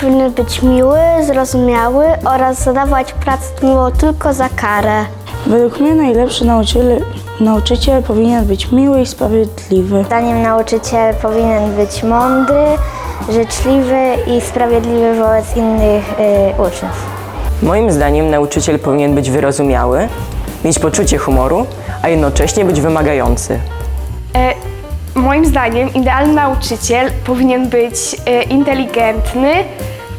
powinien być miły, zrozumiały oraz zadawać pracę domową tylko za karę. Według mnie najlepszy nauczyciel, nauczyciel powinien być miły i sprawiedliwy. Zdaniem nauczyciel powinien być mądry, życzliwy i sprawiedliwy wobec innych y, uczniów. Moim zdaniem nauczyciel powinien być wyrozumiały, mieć poczucie humoru, a jednocześnie być wymagający. E, moim zdaniem idealny nauczyciel powinien być e, inteligentny,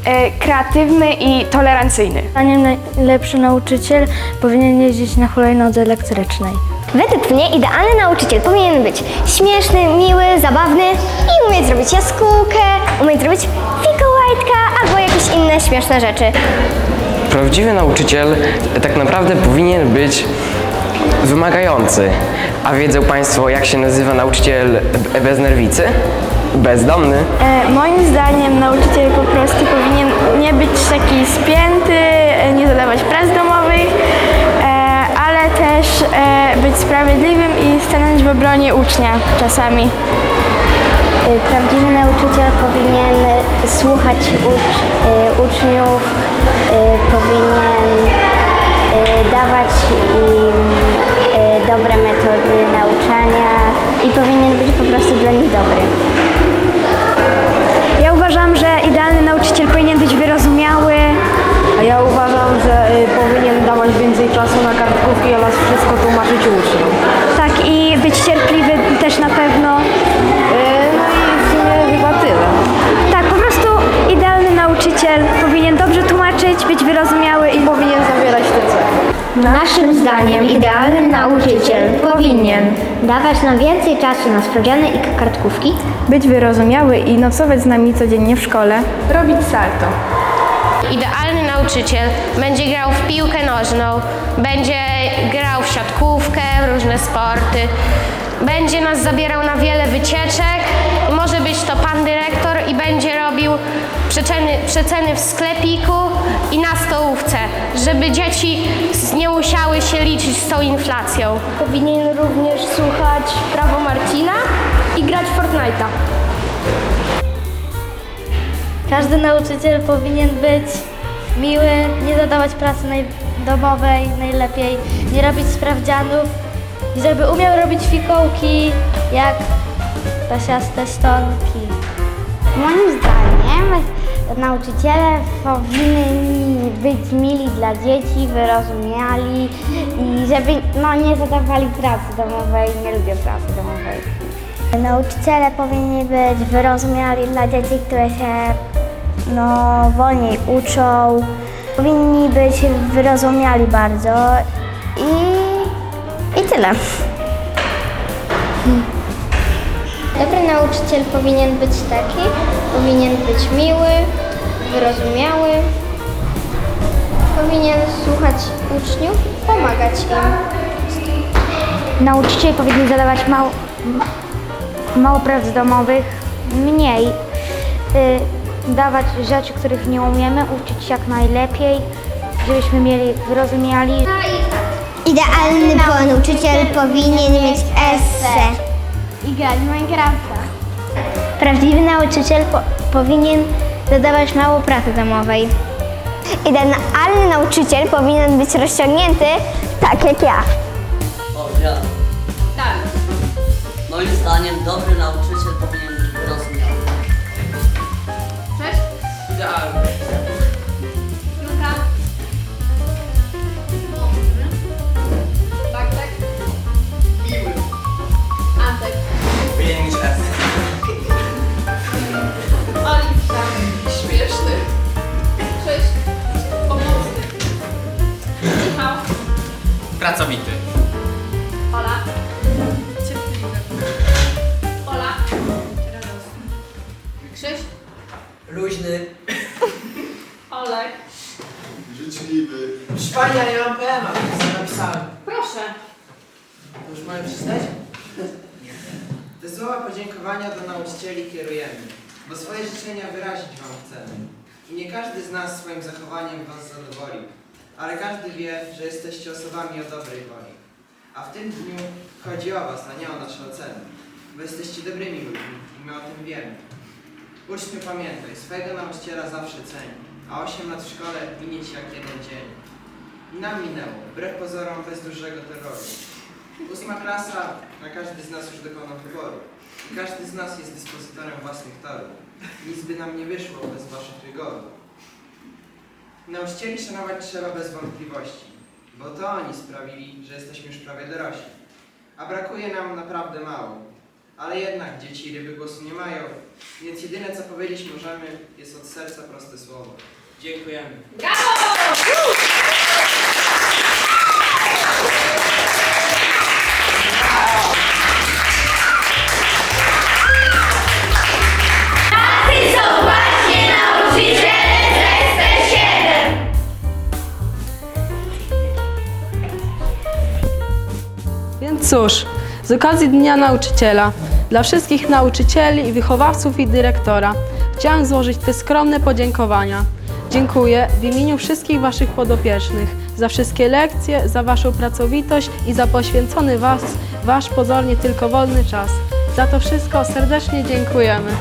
e, kreatywny i tolerancyjny. Zdaniem najlepszy nauczyciel powinien jeździć na hulajnodze elektrycznej. Według mnie idealny nauczyciel powinien być śmieszny, miły, zabawny i umieć zrobić jaskółkę, umieć zrobić fikołajtka albo jakieś inne śmieszne rzeczy. Prawdziwy nauczyciel tak naprawdę powinien być wymagający. A wiedzą Państwo, jak się nazywa nauczyciel bez nerwicy? Bezdomny. E, moim zdaniem nauczyciel po prostu powinien nie być taki spięty, e, nie zadawać prac domowych, e, ale też e, być sprawiedliwym i stanąć w obronie ucznia czasami. Y, Prawdziwy nauczyciel powinien słuchać ucz, y, uczniów, y, powinien zdaniem idealny nauczyciel powinien dawać nam więcej czasu na sprawdziany i kartkówki, Być wyrozumiały i nocować z nami codziennie w szkole. Robić salto. Idealny nauczyciel będzie grał w piłkę nożną, będzie grał w siatkówkę, w różne sporty, będzie nas zabierał na wiele wycieczek. Może być to pan dyrektor i będzie robił przeceny, przeceny w sklepiku i na stołówce, żeby dzieci nie musiały się liczyć z tą inflacją. Powinien również słuchać prawo Marcina i grać Fortnite'a. Każdy nauczyciel powinien być miły, nie zadawać pracy naj- domowej najlepiej, nie robić sprawdzianów, i żeby umiał robić fikołki jak pasiaste sztonki. Moim zdaniem nauczyciele powinni być mili dla dzieci, wyrozumiali i żeby no, nie zadawali pracy domowej. Nie lubię pracy domowej. Nauczyciele powinni być wyrozumiali dla dzieci, które się no, wolniej uczą. Powinni być wyrozumiali bardzo i, i tyle. Dobry nauczyciel powinien być taki, powinien być miły, wyrozumiały, powinien słuchać uczniów, pomagać im. nauczyciel powinien zadawać mało, mało prac domowych, mniej. Y, dawać rzeczy, których nie umiemy, uczyć jak najlepiej, żebyśmy mieli wyrozumiali. Idealny nauczyciel powinien mieć esse. I grać w Minecrafta. Prawdziwy nauczyciel po, powinien zadawać mało pracy domowej. Idealny nauczyciel powinien być rozciągnięty, tak jak ja. O, ja. Tak. Moim zdaniem dobry nauczyciel powinien Pracowity. Luźny. Proszę Pani, ja nie mam więc co napisałem. Proszę. To już mogę przeczytać? Te słowa podziękowania do nauczycieli kierujemy, bo swoje życzenia wyrazić Wam chcemy. I nie każdy z nas swoim zachowaniem Was zadowoli, ale każdy wie, że jesteście osobami o dobrej woli. A w tym dniu chodzi o Was, a nie o nasze oceny, bo jesteście dobrymi ludźmi i my o tym wiemy. Uczniu pamiętaj, swojego nauczyciela zawsze ceni, a 8 lat w szkole minie ci jak jeden dzień. I nam minęło, wbrew pozorom bez dużego terroru. Ósma klasa, a każdy z nas już dokonał wyboru. I każdy z nas jest dyspozytorem własnych torów. Nic by nam nie wyszło bez waszych rygorów. Nauczycieli szanować trzeba bez wątpliwości, bo to oni sprawili, że jesteśmy już prawie dorośli. A brakuje nam naprawdę mało. Ale jednak dzieci ryby głosu nie mają, więc jedyne co powiedzieć możemy jest od serca proste słowo. Dziękujemy. Więc cóż, z okazji Dnia Nauczyciela, dla wszystkich nauczycieli wychowawców i dyrektora chciałam złożyć te skromne podziękowania. Dziękuję w imieniu wszystkich Waszych podopiecznych za wszystkie lekcje, za Waszą pracowitość i za poświęcony Was, Wasz pozornie tylko wolny czas. Za to wszystko serdecznie dziękujemy.